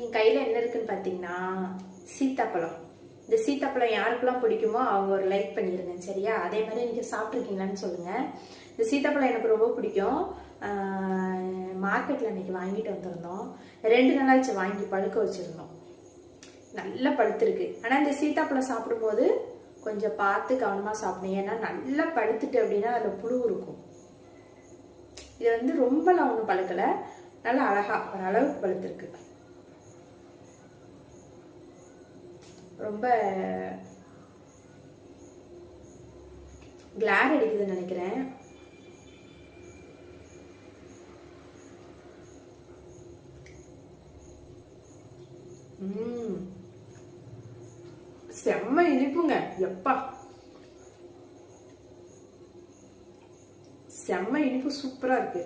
என் கையில் என்ன இருக்குன்னு பார்த்தீங்கன்னா சீத்தாப்பழம். இந்த சீத்தாப்பழம் யாருக்கெல்லாம் பிடிக்குமோ அவங்க ஒரு லைக் பண்ணிடுங்க சரியா? அதே மாதிரி நீங்கள் சாப்பிட்ருக்கீங்களான்னு சொல்லுங்கள் இந்த சீத்தாப்பழம் எனக்கு ரொம்ப பிடிக்கும். மார்க்கெட்டில் இன்னைக்கு வாங்கிட்டு வந்திருந்தோம். ரெண்டு நாளாச்சு வாங்கி பழுக்க வச்சுருந்தோம். நல்லா பழுத்திருக்கு ஆனால் இந்த சீத்தாப்பழம் சாப்பிடும்போது கொஞ்சம் பார்த்து கவனமாக சாப்பிடணும் ஏன்னா நல்லா பழுத்துட்டு அப்படின்னா அதில் புழு இருக்கும். இது வந்து ரொம்பலாம் ஒன்றும் பழுக்கலை. நல்லா அழகாக ஒரு பழுத்துருக்கு பழுத்திருக்கு. ரொம்ப கிளார் அடிக்குதுன்னு நினைக்கிறேன். செம்ம இனிப்புங்க. எப்பா. செம்ம இனிப்பு சூப்பரா இருக்கு.